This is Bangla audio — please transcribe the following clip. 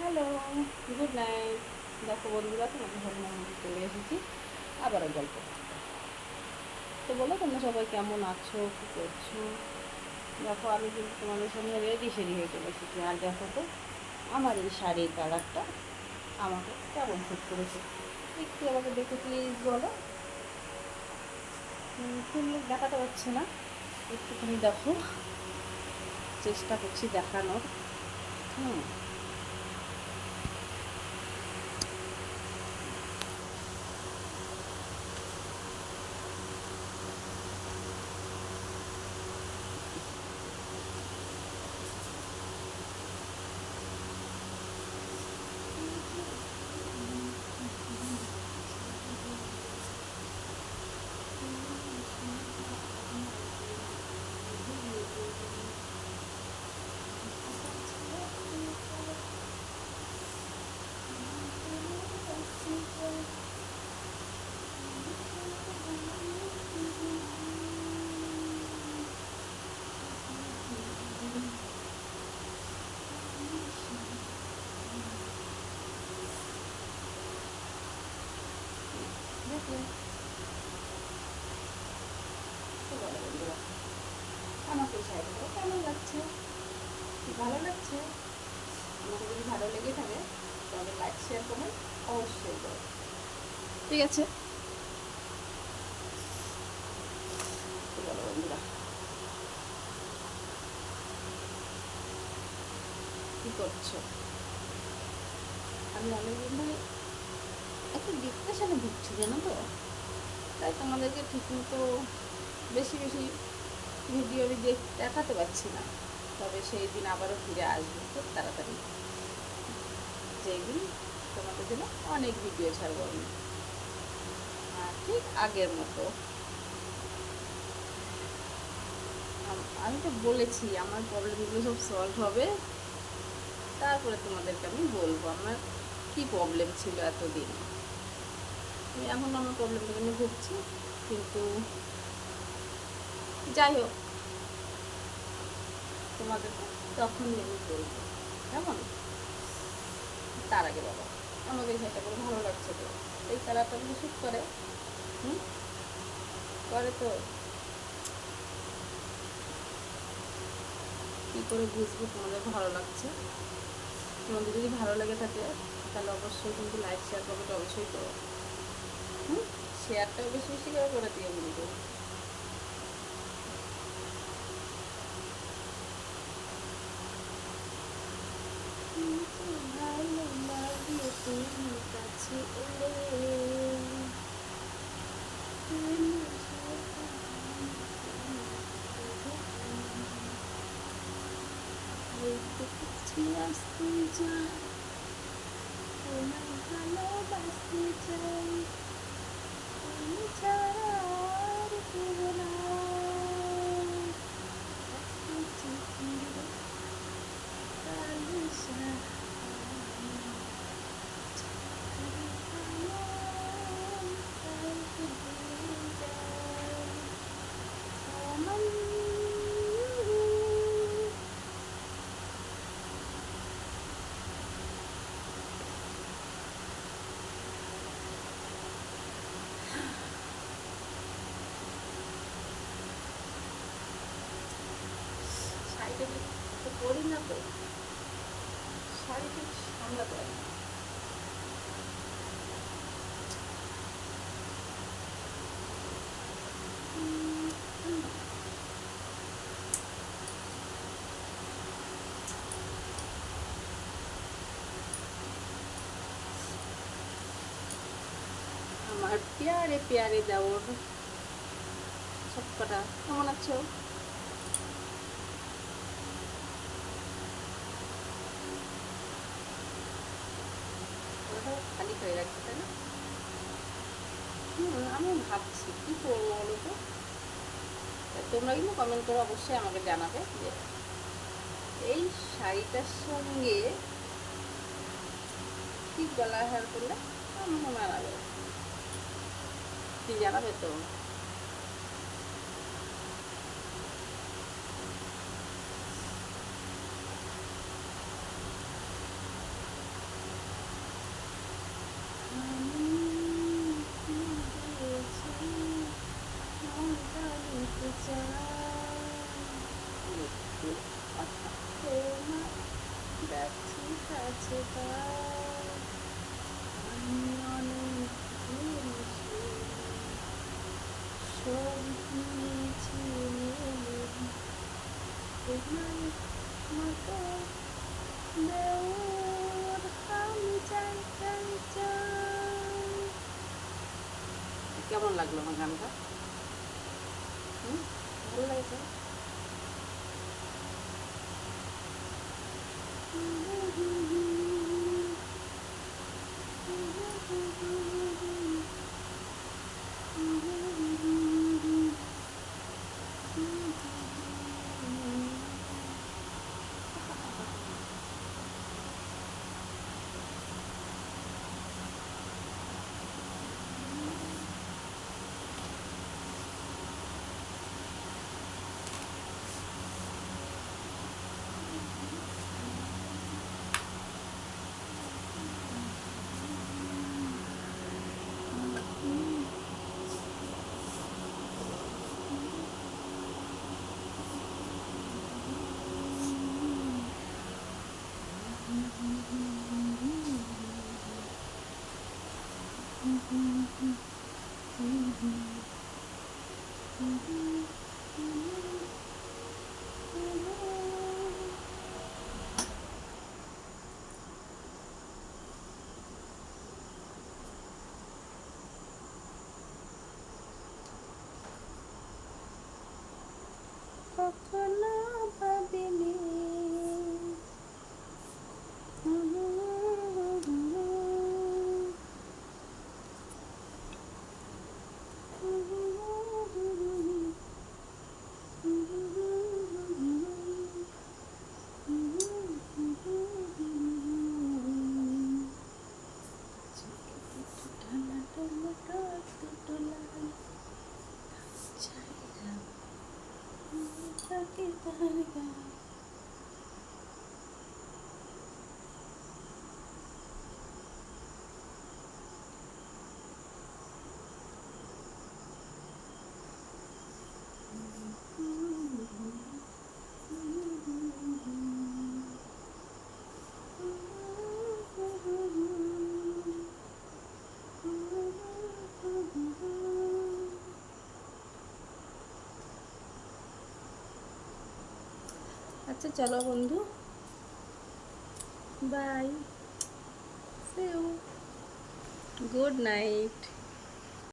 Hello, good night. দেখো বন্ধুরা, তোমাদের ঘরে আমি চলে এসেছি। আবারও গল্প তো বলো, তোমরা সবাই কেমন আছো? কী করছ? দেখো, আমি কিন্তু তোমাদের সঙ্গে রেডি সেডি হয়ে চলে এসেছি। আর দেখো তো, আমার এই শাড়ির কালারটা আমাকে কেমন শুট করেছে। একটু আমাকে দেখে প্লিজ বলো। ফুল দেখাতে পারছে না? একটুখানি দেখো। চেষ্টা করছি দেখানোর। হুম। আমাকে এই শাড়িটা কেমন লাগছে ভালো লাগছে আমাকে যদি ভালো লেগে থাকে তাহলে লাইক শেয়ার কমেন্ট অবশ্যই ঠিক আছে কি করছ? আমি অনেকদিন ধরে একটু ডিপ্রেশনে ভুগছি জানো তো? তাই তোমাদেরকে ঠিকমতো বেশি বেশি ভিডিও দেখ, দেখাতে পারছি না। তবে সেই দিন আবারও ফিরে আসব খুব তাড়াতাড়ি। যেই দিন তোমাদের জন্য অনেক ভিডিও ছাড়বো আমি। আর ঠিক আগের মতো। আমি তো বলেছি আমার প্রবলেমগুলো সব সলভ হবে। তারপরে তোমাদেরকে আমি বলব। আমার কি প্রবলেম ছিল এতদিন? এখন আমার প্রবলেমটা নিয়ে ভুগছি, কিন্তু যাই হোক। তোমাদেরকে তখন আমি বলব, কেমন? তার আগে বাবা আমাকে শাড়িটা করে ভালো লাগছে তো? এই কালারটা কিন্তু শ্যুট করে, হুম? করে তো কী করে বুঝব তোমাদের ভালো লাগছে? তোমাদের যদি ভালো লেগে থাকে তাহলে অবশ্যই কিন্তু লাইক শেয়ার কমেন্ট অবশ্যই করো। হুম? শেয়ারটাও বেশি বেশি করে করে দিও কিন্তু ভালো লাগল তুমি তো পরি না তো শাড়িটা সামলাতে পারি না। আমার পেয়ারে পেয়ারে দেওয়ার সব কটা কেমন আছো খালি করে তাই না? হুম আমি ভাবছি। কী করব বলো তো? তোমরা কিন্তু কমেন্ট করে অবশ্যই আমাকে জানাবে যে এই শাড়িটার সঙ্গে কি গলা হার করলে? আমাকে মানাবে কি জানাবে তো আছে তার আমি অনেক ভুলেছি সব নিয়েছি মেলে তোমার মতো দেওয়ার আমি চাই চাই চাই কেমন লাগল আমার গানটা? ভালো লাগছে। Hallelujah. আচ্ছা চলো বন্ধু। By say good night